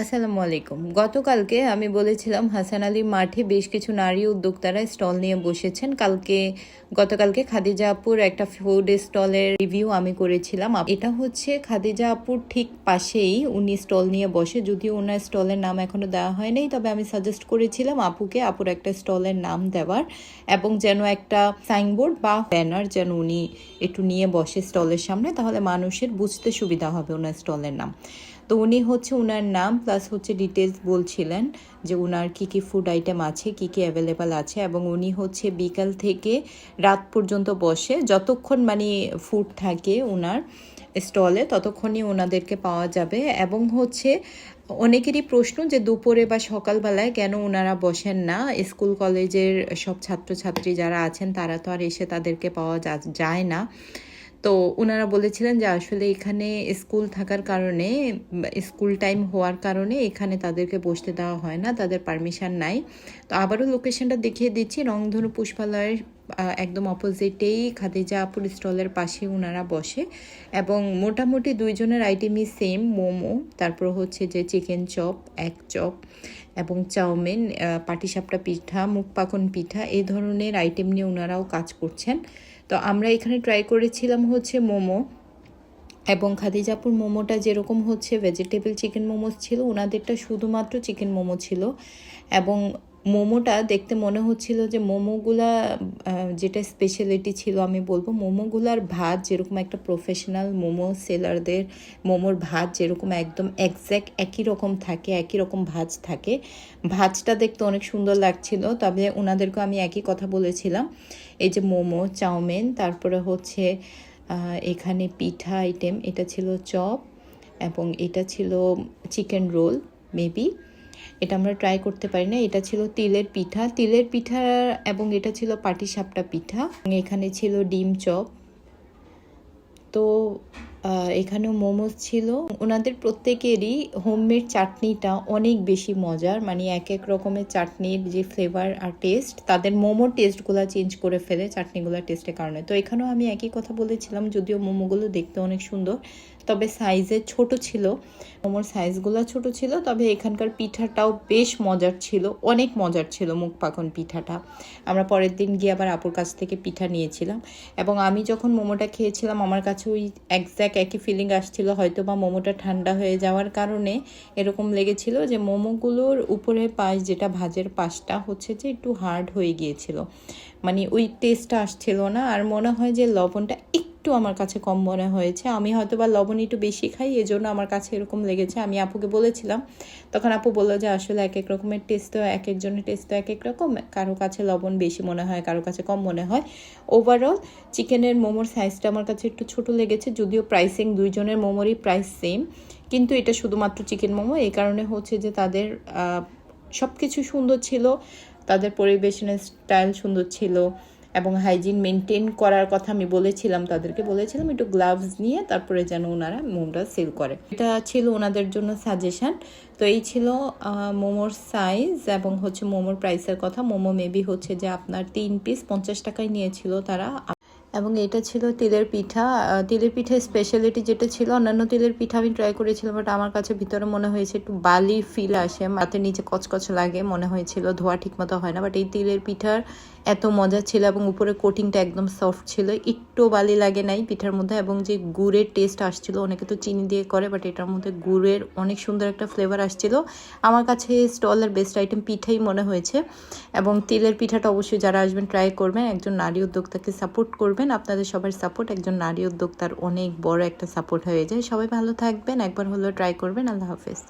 আসসালামু আলাইকুম গতকালকে আমি বলেছিলাম হাসান আলী মাঠে বেশ কিছু নারী উদ্যোক্তারা স্টল নিয়ে বসেছেন। কালকে, গতকালকে খাদিজা আপুর একটা ফুড স্টলের রিভিউ আমি করেছিলাম। এটা হচ্ছে খাদিজা আপুর ঠিক পাশেই উনি স্টল নিয়ে বসে। যদিও ওনার স্টলের নাম এখনও দেওয়া হয়নি তবে আমি সাজেস্ট করেছিলাম আপুকে আপুর একটা স্টলের নাম দেওয়ার এবং যেন একটা সাইনবোর্ড বা ব্যানার যেন উনি একটু নিয়ে বসে স্টলের সামনে, তাহলে মানুষের বুঝতে সুবিধা হবে ওনার স্টলের নাম। তো উনি হচ্ছে ওনার নাম প্লাস হচ্ছে ডিটেলস বলছিলেন যে ওনার কি কি ফুড আইটেম আছে, কি কি অ্যাভেলেবেল আছে এবং উনি হচ্ছে বিকাল থেকে রাত পর্যন্ত বসে যতক্ষণ মানে ফুড থাকে ওনার স্টলে ততক্ষণই ওনাদেরকে পাওয়া যাবে এবং হচ্ছে অনেকেরই প্রশ্ন যে দুপুরে বা সকালবেলায় কেন ওনারা বসেন না? স্কুল, কলেজের সব ছাত্রছাত্রী যারা আছেন তারা তো আর এসে তাদেরকে পাওয়া যায় না। তো ওনারা বলেছিলেন যে আসলে এখানে স্কুল থাকার কারণে, স্কুল টাইম হওয়ার কারণে এখানে তাদেরকে বসতে দেওয়া হয় না, তাদের পারমিশন নাই। তো আবারও লোকেশনটা দেখিয়ে দিচ্ছি। রংধনু পুষ্পালয়ের একদম অপোজিটেই খাদিজা আপুর স্টলের পাশে ওনারা বসে। এবং মোটামুটি দুইজনের আইটেমই সেম মোমো, তারপর হচ্ছে যে চিকেন চপ এক চপ এবং চাউমিন পাটিসাপটা পিঠা মুখ পাকন পিঠা এই ধরনের আইটেম নিয়ে ওনারাও কাজ করছেন। তো আমরা এখানে ট্রাই করেছিলাম হচ্ছে মোমো এবং খাদিজাপুর মোমোটা যেরকম হচ্ছে ভেজিটেবল চিকেন মোমো ছিল ওনাদেরটা শুধুমাত্র চিকেন মোমো ছিল এবং মোমোটা দেখতে মনে হচ্ছিল যে মোমোগুলা যেটা স্পেশালিটি ছিল, আমি বলব মোমোগুলার ভাত যেরকম একটা প্রফেশনাল মোমো সেলারদের মোমোর ভাত যেরকম একদম একজ্যাক্ট একই রকম থাকে, একই রকম ভাজ থাকে। ভাজটা দেখতে অনেক সুন্দর লাগছিল, তবে ওনাদেরকে আমি একই কথা বলেছিলাম। এই যে মোমো, চাউমিন, তারপরে হচ্ছে এখানে পিঠা আইটেম এটা ছিল চপ এবং এটা ছিল চিকেন রোল মেবি এটা আমরা ট্রাই করতে পারি না। এটা ছিল তিলের পিঠা। তিলের পিঠা এবং এটা ছিল পাটি সাপটা পিঠা এখানে ছিল ডিম চপ। তো এখানেও মোমোস ছিল। ওনাদের প্রত্যেকেরই হোমমেড চাটনিটা অনেক বেশি মজার। মানে এক এক রকমের চাটনির যে ফ্লেভার আর টেস্ট তাদের মোমোর টেস্টগুলো চেঞ্জ করে ফেলে চাটনিগুলোর টেস্টের কারণে। তো এখানেও আমি একই কথা বলেছিলাম, যদিও মোমোগুলো দেখতে অনেক সুন্দর, তবে সাইজে ছোট ছিল। মোমোর সাইজগুলো ছোট ছিল, তবে এখানকার পিঠাটাও বেশ মজার ছিল, অনেক মজার ছিল মুখ পাকন পিঠাটা। আমরা পরের দিন গিয়ে আবার আপুর কাছ থেকে পিঠা নিয়েছিলাম। এবং আমি যখন মোমোটা খেয়েছিলাম, আমার কাছে ওই একজ্যাক্ট একই ফিলিং আসছিল। হয়তো বা মোমোটা ঠান্ডা হয়ে যাওয়ার কারণে এরকম লেগেছিল যে মোমোগুলোর উপরে পাশ যেটা ভাজের পাশটা হচ্ছে যে একটু হার্ড হয়ে গিয়েছিল। মানে ওই টেস্টটা আসছিল না। আর মনে হয় যে লবণটা একটু আমার কাছে কম মনে হয়েছে। আমি হয়তো বা লবণ একটু বেশি খাই, এজন্য আমার কাছে এরকম লেগেছে। আমি আপুকে বলেছিলাম, তখন আপু বলল যে, আসলে এক এক রকমের টেস্ট তো এক একজনের টেস্ট তো এক এক রকম। কারও কাছে লবণ বেশি মনে হয়, কারও কাছে কম মনে হয়। ওভারঅল চিকেনের মোমোর সাইজটা আমার কাছে একটু ছোট লেগেছে, যদিও প্রাইসিং দুইজনের মোমোরই প্রাইস সেম কিন্তু এটা শুধুমাত্র চিকেন মোমো, এই কারণে হচ্ছে যে তাদের সব কিছু সুন্দর ছিল, তাদের পরিবেশনের স্টাইল সুন্দর ছিল। এবং হাইজিন মেনটেন করার কথা আমি বলেছিলাম, তাদেরকে বলেছিলাম, একটু গ্লাভস নিয়ে তারপরে যেন ওনারা মোমোটা সেল করে। এটা ছিল ওনাদের জন্য সাজেশন তো এই ছিল মোমোর সাইজ এবং হচ্ছে মোমোর প্রাইসের কথা। মোমো মেবি হচ্ছে যে আপনার তিন পিস পঞ্চাশ টাকায় নিয়েছিল তারা। এবং এটা ছিল তিলের পিঠা। তিলের পিঠার স্পেশালিটি যেটা ছিল, অন্যান্য তিলের পিঠা আমি ট্রাই করেছিলাম বাট আমার কাছে ভিতরে মনে হয়েছে একটু বালি ফিল আসে। হাতের নিচে কচকচ লাগে, মনে হয়েছিল ধোয়া ঠিকমতো হয় না। বাট এই তিলের পিঠার এত মজা ছিল এবং উপরে কোটিংটা একদম সফট ছিল। একটু বালি লাগে নাই পিঠার মধ্যে এবং যে গুড়ের টেস্ট আসছিল, অনেকে তো চিনি দিয়ে করে বাট এটার মধ্যে গুড়ের অনেক সুন্দর একটা ফ্লেভার আসছিল। আমার কাছে স্টলের বেস্ট আইটেম পিঠাই মনে হয়েছে এবং তেলের পিঠাটা অবশ্যই যারা আসবেন ট্রাই করবেন, একজন নারী উদ্যোক্তাকে সাপোর্ট করবেন। আপনাদের সবার সাপোর্ট একজন নারী উদ্যোক্তার অনেক বড় একটা সাপোর্ট হয়ে যায়। সবাই ভালো থাকবেন, একবার হলেও ট্রাই করবেন। আল্লাহ হাফেজ।